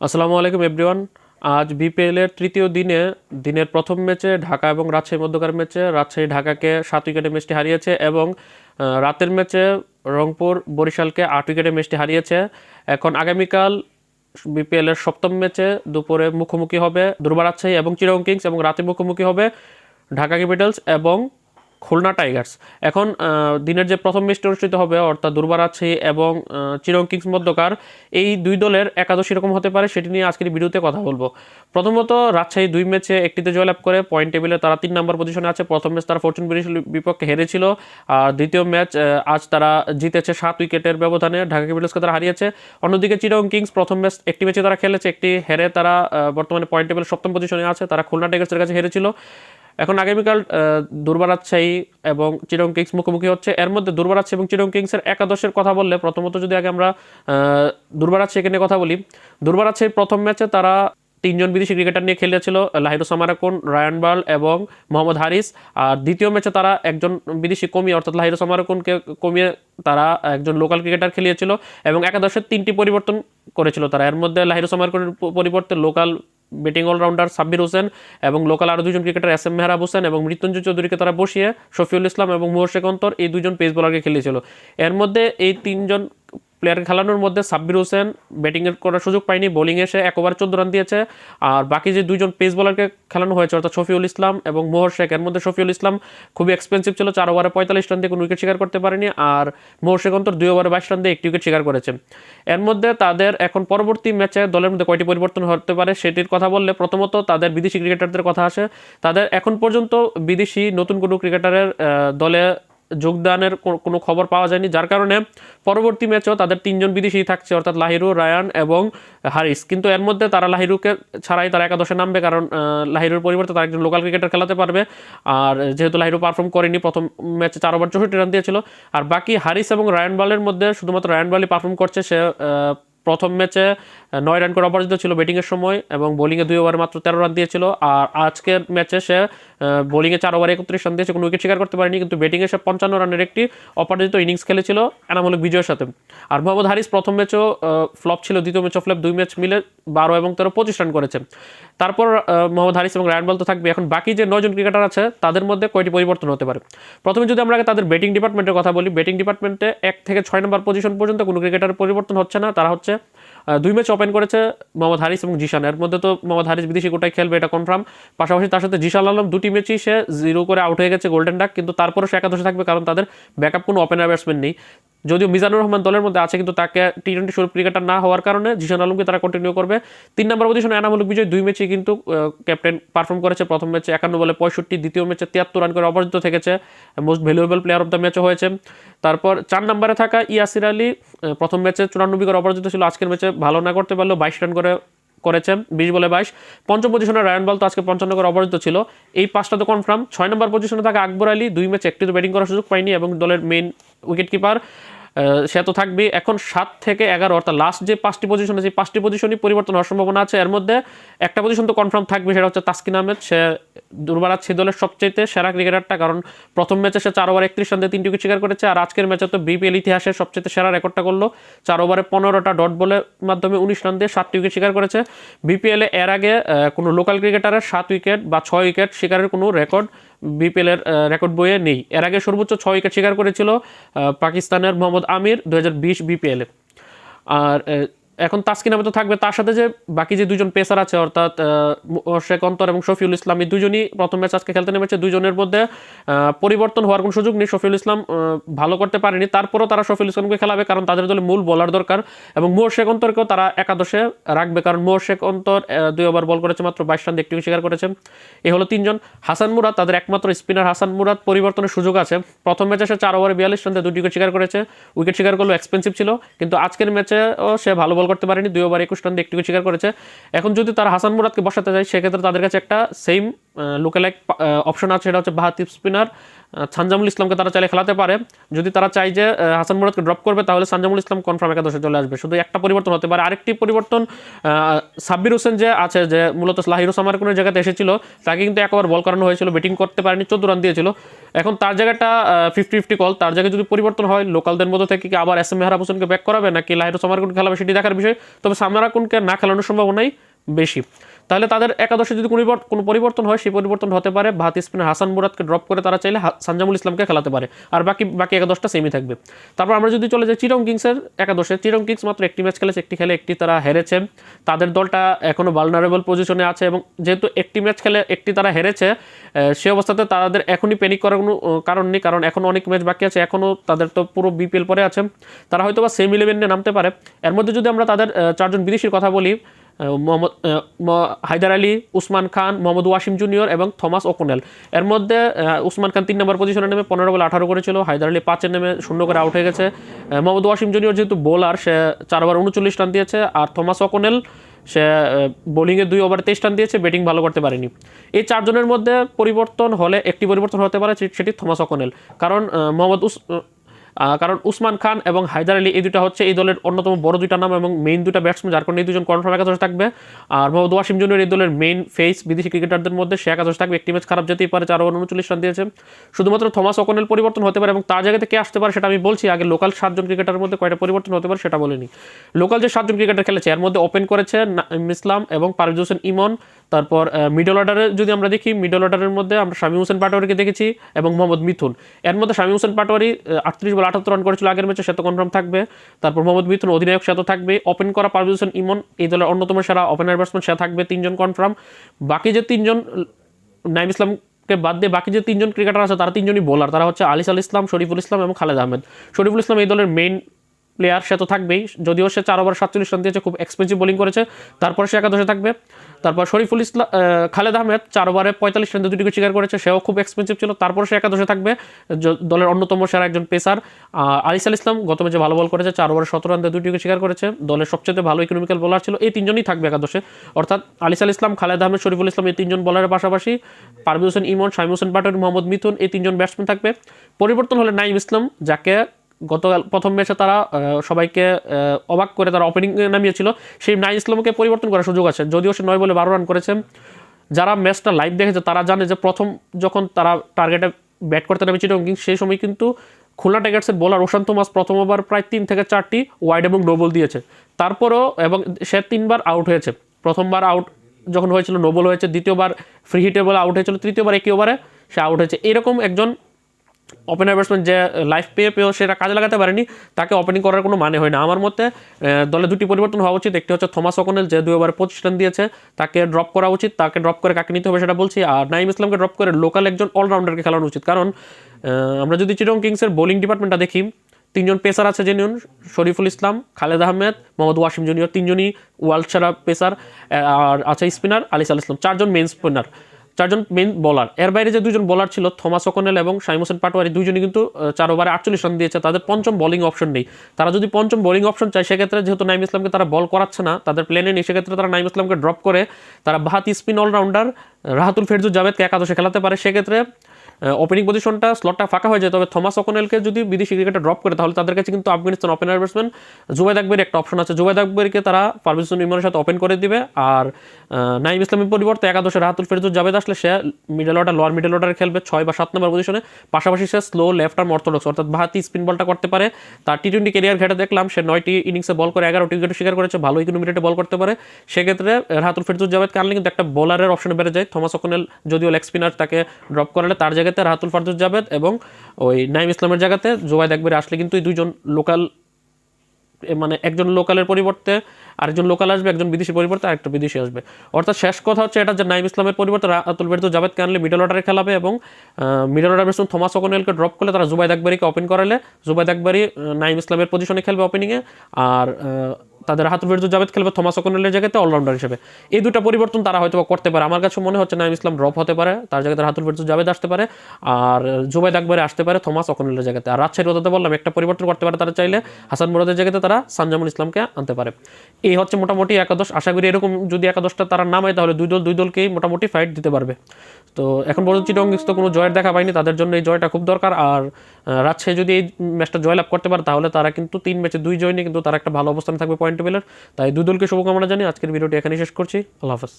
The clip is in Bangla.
আসসালামু আলাইকুম এভরিওয়ান আজ বিপিএল এর তৃতীয় দিনে, দিনের প্রথম ম্যাচে ঢাকা এবং রাজশাহী মধ্যকার ম্যাচে রাজশাহী ঢাকাকে সাত উইকেটে ম্যাচটি হারিয়েছে এবং রাতের ম্যাচে রংপুর বরিশালকে আট উইকেটে ম্যাচটি হারিয়েছে। এখন আগামীকাল বিপিএল এর সপ্তম ম্যাচে দুপুরে মুখোমুখি হবে দুর্বার রাজশাহী এবং চিরং কিংস এবং রাতে মুখোমুখি হবে ঢাকা ক্যাপিটালস এবং খুলনা টাইগার্স। এখন দিনের যে প্রথম ম্যাচটি অনুষ্ঠিত হবে, অর্থাৎ দুর্বার রাজশাহী এবং চিরং কিংস মধ্যকার, এই দুই দলের একাদশ এরকম হতে পারে সেটি নিয়ে আজকের ভিডিওতে কথা বলব। প্রথমত, রাজশাহী দুই ম্যাচে একটিতে জয়লাভ করে পয়েন্ট টেবিলে তারা তিন নম্বর পজিশনে আছে। প্রথম ম্যাচ তারা ফরচুন বরিশাল বিপক্ষে হেরেছিল, আর দ্বিতীয় ম্যাচ আজ তারা জিতেছে সাত উইকেটের ব্যবধানে, ঢাকা ক্যাপিটালসকে তারা হারিয়েছে। অন্যদিকে চিরং কিংস প্রথম ম্যাচ একটি ম্যাচে তারা খেলেছে, একটি হেরে তারা বর্তমানে পয়েন্ট টেবিল সপ্তম পজিশনে আছে, তারা খুলনা টাইগার্সের কাছে হেরেছিল। এখন আগামীকাল দুর্বার রাজশাহী এবং চিরং কিংস মুখোমুখি হচ্ছে। এর মধ্যে দুর্বার রাজশাহী এবং চিরং কিংসের একাদশের কথা বললে প্রথমত যদি আগে আমরা দুর্বার রাজশাহীকে নিয়ে কথা বলি দুর্বার রাজশাহীর প্রথম ম্যাচে তারা তিনজন বিদেশি ক্রিকেটার নিয়ে খেলেছিল লাহিরু সামারাকুন, রায়ান বাল এবং মোহাম্মদ হারিস। আর দ্বিতীয় ম্যাচে তারা একজন বিদেশি কমিয়ে অর্থাৎ লাহিরু সামারাকুনকে কমিয়ে তারা একজন লোকাল ক্রিকেটার খেলিয়েছিল এবং একাদশের তিনটি পরিবর্তন করেছিল তারা। এর মধ্যে লাহিরু সামারাকুনের পরিবর্তে local batting allrounder Sabbir Hossain এবং লোকাল আরও দুজন cricketer S M Mehrab Hossain এবং মৃত্যুঞ্জয় চৌধুরীকে তারা বসিয়ে শফিউল ইসলাম এবং মোহর শেখ অন্তর এই দুজন পেস বোলারকে খেলিয়েছিল এর মধ্যে এই তিনজন প্লেয়ার খেলানোর মধ্যে সাব্বির হোসেন ব্যাটিংয়ের করার সুযোগ পায়নি বোলিং এসে এক ওভার চোদ্দ রান দিয়েছে। আর বাকি যে দুইজন পেস বোলারকে খেলানো হয়েছে, অর্থাৎ শফিউল ইসলাম এবং মোহর শেখ, এর মধ্যে শফিউল ইসলাম খুবই এক্সপেন্সিভ ছিল, চার ওভারে পঁয়তাল্লিশ রান দিয়ে কোনো উইকেট শিকার করতে পারেনি। আর মোহর শেখ অন্তর দুই ওভারে বাইশ রান দিয়ে একটি উইকেট শিকার করেছে। এর মধ্যে তাদের এখন পরবর্তী ম্যাচে দলের মধ্যে কয়টি পরিবর্তন হতে পারে সেটির কথা বললে প্রথমত তাদের বিদেশি ক্রিকেটারদের কথা আসে। তাদের এখন পর্যন্ত বিদেশি নতুন কোনো ক্রিকেটারের দলে যোগদানের কোনো খবর পাওয়া যায়নি, যার কারণে পরবর্তী ম্যাচেও তাদের তিনজন বিদেশি থাকছে, অর্থাৎ লাহিরু, রায়ান এবং হারিস। কিন্তু এর মধ্যে তারা লাহিরুকে ছাড়াই তারা একাদশে নামবে কারণ লাহিরুর পরিবর্তে তারা একজন লোকাল ক্রিকেটার খেলাতে পারবে। আর যেহেতু লাহিরু পারফর্ম করেনি, প্রথম ম্যাচে চার ওভার চৌষট্টি রান দিয়েছিল। আর বাকি হারিস এবং রায়ান বালের মধ্যে শুধুমাত্র রায়ান বালই পারফর্ম করছে, সে প্রথম ম্যাচে নয় রান করে অপরাজিত ছিল ব্যাটিংয়ের সময় এবং বোলিংয়ে দুই ওভারে মাত্র তেরো রান দিয়েছিল। আর আজকের ম্যাচে সে বোলিংয়ে চার ওভারে একত্রিশ রান দিয়েছে, কোনো উইকেট শিকার করতে পারেনি, কিন্তু ব্যাটিংয়ে সে পঞ্চান্ন রানের একটি অপরাজিত ইনিংস খেলেছিল এনামূলক বিজয়ের সাথে। আর মোহাম্মদ হারিস প্রথম ম্যাচও ফ্লপ ছিল, দ্বিতীয় ম্যাচও ফ্লপ দুই ম্যাচ মিলে বারো এবং তেরো পঁচিশ রান করেছে। তারপর মোহাম্মদ হারিস এবং রায়ান বল তো থাকবে। এখন বাকি যে নয়জন ক্রিকেটার আছে, তাদের মধ্যে কয়টি পরিবর্তন হতে পারে? প্রথমে যদি আমরা তাদের ব্যাটিং ডিপার্টমেন্টের কথা বলি ব্যাটিং ডিপার্টমেন্টে এক থেকে ছয় নম্বর পজিশন পর্যন্ত কোনো ক্রিকেটার পরিবর্তন হচ্ছে না। তারা হচ্ছে দুই ম্যাচ ওপেন করেছে মোহাম্মদ হারিস এবং জিশান। এর মধ্যে তো মোহাম্মদ হারিস বিদেশি কোটায় খেলবে, এটা কনফার্ম পাশাপাশি তার সাথে জিশান আলম দুটি ম্যাচই সে জিরো করে আউট হয়ে গেছে গোল্ডেন ডাক কিন্তু তারপরেও সে একাদশে থাকবে কারণ তাদের ব্যাকআপ কোনো ওপেনার ব্যাটসম্যান নেই। যদিও মিজানুর রহমান দলের মধ্যে আছে, কিন্তু তাকে টি টোয়েন্টি শুরু ক্রিকেটার না হওয়ার কারণে জিশান আলমকে তারা কন্টিনিউ করবে। তিন নম্বর পজিশনে এনামূলক বিজয়, দুই ম্যাচে কিন্তু ক্যাপ্টেন পারফর্ম করেছে। প্রথম ম্যাচে একান্ন বলে পঁয়ষট্টি, দ্বিতীয় ম্যাচে তিয়াত্তর রান করে অপরাজিত থেকেছে। Most valuable player of the ম্যাচও হয়েছে। তারপর চার নম্বরে থাকা ইয়াসির আলী প্রথম ম্যাচে চুরানব্বই করে অপরাজিত ছিল। আজকের ম্যাচে ভালো না করতে পারলেও বাইশ রান করে, করেছে। বিশ বলে বাইশ। পঞ্চম পজিশনে রায়ন বল তো আজকে পঞ্চান্ন করে অপরাজিত ছিল। এই পাঁচটা তো কনফার্ম ছয় নম্বর পজিশনে থাকা আকবর আলী, দুই ম্যাচে একটি তো ব্যাটিং করার সুযোগ পায়নি এবং দলের মেইন উইকেট কিপার সে তো থাকবে। এখন সাত থেকে এগারো, অর্থাৎ লাস্ট যে পাঁচটি পজিশন আছে এই পাঁচটি পজিশনই পরিবর্তন হওয়ার সম্ভাবনা আছে। এর মধ্যে একটা পজিশন তো কনফার্ম থাকবে, সেটা হচ্ছে তাসকিন আহমেদ। সে দুর্বার আছে দলের সবচেয়ে সেরা ক্রিকেটারটা কারণ প্রথম ম্যাচে সে চার ওভার একত্রিশ রান তিনটি উইকেট শিকার করেছে, আর আজকের ম্যাচে তো বিপিএল ইতিহাসের সবচেয়ে সেরা রেকর্ডটা করল। চার ওভারে পনেরোটা ডট বলের মাধ্যমে উনিশ রান দিয়ে সাতটি উইকেট শিকার করেছে। বিপিএলে এর আগে কোনো লোকাল ক্রিকেটারের সাত উইকেট বা ছয় উইকেট শিকারের কোনো রেকর্ড বিপিএল এর রেকর্ড বইয়ে নেই। এর আগে সর্বোচ্চ ছয় উইকেট শিকার করেছিল পাকিস্তানের মোহাম্মদ আমির দু হাজার বিশ বিপিএলে। আর এখন তাসকিন আহমেদ থাকবে। তার সাথে যে বাকি যে দুজন পেসার আছে, অর্থাৎ শেখ অন্তর এবং শফিউল ইসলাম, এই দুজনই প্রথম ম্যাচ আজকে খেলতে নেমেছে। দুজনের মধ্যে পরিবর্তন হওয়ার কোনো সুযোগ নেই। শফিউল ইসলাম ভালো করতে পারেনি। তারপরও তারা শফিউল ইসলামকে খেলাবে, কারণ তাদের দলে মূল বলার দরকার। এবং মোহর শেখ অন্তরকেও তারা একাদশে রাখবে, কারণ মোহর শেখ অন্তর দুই ওভার বল করেছে মাত্র বাইশ রান একটি শিকার করেছে। এই হলো তিনজন। হাসান মুরাদ, তাদের একমাত্র স্পিনার হাসান মুরাদ, পরিবর্তনের সুযোগ আছে। প্রথম ম্যাচে সে চার ওভারে বিয়াল্লিশ রান দুটি উইকেট শিকার করেছে। উইকেট শিকার করলেও এক্সপেন্সিভ ছিল, কিন্তু আজকের ম্যাচে সে ভালো বল করতে পারেনি, দুই ওভার একুশ রান দিয়ে একটি স্বীকার করেছে। এখন যদি তারা হাসান মুরাদকে বসাতে যায় সেক্ষেত্রে তাদের কাছে একটা সেম লোকাল এক অপশন আছে সেটা হচ্ছে বাহাতিব স্পিনার সানজামুল ইসলামকে তারা চাইলে খেলাতে পারে। যদি তারা চায় যে হাসান মুরাদকে ড্রপ করবে, তাহলে সানজামুল ইসলাম কনফার্ম একাদশে চলে আসবে। শুধু একটা পরিবর্তন হতে পারে। আরেকটি পরিবর্তন সাব্বির হোসেন যে আছে, যে মূলত লাহিরু সামারকুনের জায়গাতে এসেছিল, তাকে কিন্তু একবার বল করানো হয়েছিল ব্যাটিং করতে পারেনি, চোদ্দ রান দিয়েছিল। এখন তার জায়গাটা ফিফটি ফিফটি কল তার জায়গায় যদি পরিবর্তন হয় লোকালদের মধ্যে থেকে কি আবার এস এম মেহরাব হোসেনকে ব্যাক করাবে, নাকি লাহিরু সামারকুন খেলাবে সেটি দেখার বিষয়? তবে সামারাকুনকে না খেলানোর সম্ভাবনাই বেশি। তাহলে তাদের একাদশে যদি কোনো পরিবর্তন হয়, সেই পরিবর্তন হতে পারে ভাত স্পিনার হাসান মুরাদকে ড্রপ করে তারা চাইলে সানজামুল ইসলামকে খেলাতে পারে। আর বাকি বাকি একাদশটা সেমই থাকবে। তারপর আমরা যদি চলে যাই চিরং কিংসের একাদশে। চিরং কিংস মাত্র একটি ম্যাচ খেলেছে, একটি খেলে একটি তারা হেরেছে। তাদের দলটা এখনও ভালনারেবল পজিশনে আছে এবং যেহেতু একটি ম্যাচ খেলে একটি তারা হেরেছে সে অবস্থাতে তাদের এখনই প্যানিক করার কোনো কারণ নেই। কারণ এখনও অনেক ম্যাচ বাকি আছে এখনও তাদের তো পুরো বিপিএল পরে আছে। তারা হয়তো বা সেম ইলেভেন নামতে পারে। এর মধ্যে যদি আমরা তাদের চারজন বিদেশির কথা বলি মোহাম্মদ হায়দার আলী, উসমান খান, মোহাম্মদ ওয়াসিম জুনিয়র এবং থমাস ওকোনেল। এর মধ্যে উসমান খান তিন নম্বর পজিশনে নেমে পনেরো বলে আঠারো করেছিল, হায়দার আলী পাঁচের নেমে শূন্য করে আউট হয়ে গেছে। মোহাম্মদ ওয়াসিম জুনিয়র যেহেতু বোলার সে চার ওভার উনচল্লিশ রান দিয়েছে, আর থমাস ওকোনেল, সে বোলিংয়ে দুই ওভার তেইশ রান দিয়েছে ব্যাটিং ভালো করতে পারেনি। এই চারজনের মধ্যে পরিবর্তন হলে, একটি পরিবর্তন হতে পারে সেটি থমাস অকনেল কারণ মোহাম্মদ উস কারণ উসমান খান এবং হায়দার আলী এই দুটা হচ্ছে এই দলের অন্যতম বড় দুইটা নাম এবং মেইন দুটা ব্যাটসম্যান যার কারণে এই দুজন কনফার্ম একাদশে থাকবে। আর মোহাম্মদ ওয়াসিম জুনিয়র এই দলের মেইন ফেস বিদেশি ক্রিকেটারদের মধ্যে সে একাদশে থাকবে। একটি ম্যাচ খারাপ যেতেই পারে, চার ওভার উনচল্লিশ রান দিয়েছে। শুধুমাত্র থমাস অকনেল পরিবর্তন হতে পারে এবং তার জায়গাতে কে আসতে পারে সেটা আমি বলছি। আগে লোকাল সাতজন ক্রিকেটারের মধ্যে কয়টা পরিবর্তন হতে পারে সেটা বলিনি। লোকাল যে সাতজন ক্রিকেটার খেলেছে, এর মধ্যে ওপেন করেছে ইসলাম এবং পারভেজ হোসেন ইমন তারপর মিডল অর্ডারে যদি আমরা দেখি মিডল অর্ডারের মধ্যে আমরা শামী হোসেন পাটোয়ারিকে দেখেছি এবং মোহাম্মদ মিথুন। এর মধ্যে শামী হোসেন পাটোয়ারি আটত্রিশ বল আটাত্তর রান করেছিল, আগের ম্যাচে সে কনফার্ম থাকবে। তারপর মোহাম্মদ মিথুন, অধিনায়ক সে তো থাকবে। ওপেন করা পারভেজ হোসেন ইমন, এই দলের অন্যতম সেরা ওপেনার ব্যাটসম্যান সে থাকবে, তিনজন কনফার্ম বাকি যে তিনজন, নাইম ইসলামকে বাদ দিয়ে বাকি যে তিনজন ক্রিকেটার আছে, তারা তিনজনই বোলার তারা হচ্ছে আলিস আল ইসলাম, শরীফুল ইসলাম এবং খালেদ আহমেদ। শরীফুল ইসলাম এই দলের মেইন প্লেয়ার সে তো থাকবেই। যদিও সে চার ওভার সাতচল্লিশ রান দিয়েছে, খুব এক্সপেন্সিভ বোলিং করেছে। তারপরে সে একাদশে থাকবে। তারপর শরীফুল ইসলাম খালেদ আহমেদ চার ওভারে পঁয়তাল্লিশ রান দিয়ে দুটি উইকেট শিকার করেছে, সেও খুব এক্সপেন্সিভ ছিল। তারপর সে একাদশে থাকবে দলের অন্যতম সেরা একজন পেসার আলিস আল ইসলাম। গত ম্যাচে ভালো বল করেছে, চার ওভারে সতেরো রান দুটি শিকার করেছে। দলের সবচেয়ে ভালো ইকোনমিক্যাল বোলার ছিল। এই তিনজনই থাকবে একাদশে। অর্থাৎ আলিস আল ইসলাম, খালেদ আহমেদ, শরীফুল ইসলাম এই তিনজন বলারের পাশাপাশি পারভেজ হোসেন ইমন শামী হোসেন পাটোয়ারি মোহাম্মদ মিথুন এই তিনজন ব্যাটসম্যান থাকবে। পরিবর্তন হলে নাইম ইসলাম, যাকে গতকাল প্রথম ম্যাচে তারা সবাইকে অবাক করে তারা ওপেনিং নামিয়েছিল। সেই নাইম ইসলামকে পরিবর্তন করার সুযোগ আছে। যদিও সে নয় বলে বারো রান করেছে। যারা ম্যাচটা লাইভ দেখেছে, তারা জানে যে প্রথম যখন তারা টার্গেটে ব্যাট করতে নামে চিটং কিংস সেই সময় কিন্তু খুলনা টাইগার্সের বোলার ওশান্ত মাস প্রথম ওভার প্রায় তিন থেকে চারটি ওয়াইড এবং নোবল দিয়েছে। তারপরও, এবং সে তিনবার আউট হয়েছে। প্রথমবার আউট যখন হয়েছিল নোবল হয়েছে। দ্বিতীয়বার ফ্রি হিটে বলে আউট হয়েছিল। তৃতীয়বার একই ওভারে সে আউট হয়েছে। এরকম একজন ওপেনার ব্যাটসম্যান যে লাইফ পেয়ে পেয়েও সেটা কাজে লাগাতে পারেনি, তাকে ওপেনিং করার কোনো মানে হয় না আমার মতে দলে দুটি পরিবর্তন হওয়া উচিত। একটি হচ্ছে থমাস অকনেল যে দুই ওভারে পঁচিশ রান দিয়েছে, তাকে ড্রপ করা উচিত, তাকে ড্রপ করে কাকে নিতে হবে সেটা বলছি। আর নাইম ইসলামকে ড্রপ করে লোকাল একজন অলরাউন্ডারকে খেলানো উচিত। কারণ আমরা যদি চিটং কিংসের বোলিং ডিপার্টমেন্টটা দেখি, তিনজন পেসার আছে জেনুন শরীফুল ইসলাম, খালেদ আহমেদ, মোহাম্মদ ওয়াসিম জুনিয়র তিনজনই ওয়ার্ল্ড সেরা পেসার আর আছে স্পিনার আলিস আল ইসলাম, চারজন মেন স্পিনার চারজন মেন বলার এর বাইরে যে দুজন বলার ছিল, থমাস ওকনেল এবং শাইম হোসেন পাটোয়ারি দুজনই কিন্তু চার ওভারে আটচল্লিশ রান দিয়েছে। তাদের পঞ্চম বোলিং অপশন নেই। তারা যদি পঞ্চম বোলিং অপশন চায়, সেক্ষেত্রে যেহেতু নাইম ইসলামকে তারা বল করাচ্ছে না, তাদের প্লেনে নেই, সেক্ষেত্রে তারা নাইম ইসলামকে ড্রপ করে তারা বাহাতি স্পিন অলরাউন্ডার রাহাতুল ফেরজু জাভেদকে একাদশে খেলাতে পারে। সেক্ষেত্রে ওপেনিং পজিশনটা স্লটটা ফাঁকা হয়ে যায়। তবে থমাস অকনেলকে যদি বিদেশি ক্রিকেটে ড্রপ করে, তাহলে তাদের কাছে কিন্তু আফগানিস্তান ওপেনার ব্যাটসম্যান জুবাইদ আকবরের একটা অপশন আছে। জুবাইদ আকবরকে তারা পারভেজ হোসেন ইমনের সাথে ওপেন করে দিবে। আর নাইম ইসলামের পরিবর্তে একাদশে রাহাতুল ফেরজুর জাভেদ আসলে সে মিডল অর্ডার লোয়ার মিডল অর্ডারে খেলবে। ছয় বা সাত নম্বর পজিশনে পাশাপাশি সে স্লো লেফট আর্ম অর্থোডক্স অর্থাৎ বাহাতি স্পিন বলটা করতে পারে। তার টি টোয়েন্টি ক্যারিয়ার ঘেটে দেখলাম। সে নয়টি ইনিংসে বল করে, এগারোটি উইকেট শিকার করেছে। ভালো ইকোনমিতে বল করতে পারে। সেক্ষেত্রে, রাহাতুল ফেরজুর জাভেদকে আনলে কিন্তু একটা বোলারের অপশনে বেড়ে যায়। থমাস অকনেল যদিও লেগ স্পিনার তাকে ড্রপ করালে তার জায়গাতে রাহাতুল ফারজুর জাভেদ এবং ওই নাইম ইসলামের জায়গাতে জোবাইদ একবারে আসলে কিন্তু এই দুইজন লোকাল মানে একজন লোকালের পরিবর্তে আরেকজন লোকাল আসবে, একজন বিদেশি পরিবর্তে আরেকটা বিদেশি আসবে। অর্থাৎ শেষ কথা হচ্ছে এটা যে নাইম ইসলামের পরিবর্তে রাতুল বেরদু জাভেদকে আনলে মিডল অর্ডারে খেলাবে এবং মিডল অর্ডার ব্যাটসম্যান থমাস অকনেলকে ড্রপ করলে তারা জুবাইদ আকবরীকে ওপেন করালে, জুবাইদ আকবরী নাইম ইসলামের পজিশনে খেলবে ওপেনিংয়ে আর তাদের হাতুর ফেরজু জাভেদ খেলবে, থমাস ওকনেলের জায়গাতে অলরাউন্ডার হিসেবে। এই দুটো পরিবর্তন তারা হয়তো করতে পারে। আমার কাছে মনে হচ্ছে নাইম ইসলাম ড্রপ হতে পারে, তার জায়গাতে হাতুর ফেরজু জাভেদ আসতে পারে, আর জুবাইদ আকবরে আসতে পারে, থমাস ওকনেলের জায়গাতে আর রাজশাহীর কথাতে বললাম, একটা পরিবর্তন করতে পারে তারা চাইলে, হাসান মুরাদের জায়গাতে তারা সানজামুল ইসলামকে আনতে পারে। এই হচ্ছে মোটামুটি একাদশ। আশা করি এরকম যদি একাদশটা তারা নামায়, তাহলে দুই দল, দুই দলকেই মোটামুটি ফাইট দিতে পারবে। তো এখন পর্যন্ত চিটং তো কোনো জয়ের দেখা পায়নি, তাদের জন্য এই জয়টা খুব দরকার। আর রাজশাহী যদি এই ম্যাচটা জয়লাভ করতে পারে, তাহলে তারা কিন্তু তিন ম্যাচে দুই জয় নিয়ে কিন্তু তারা একটা ভালো অবস্থানে থাকবে পয়েন্ট টেবিলের তাই দুদলকে শুভকামনা জানি আজকের ভিডিওটি এখানেই শেষ করছি। আল্লাহ হাফেজ।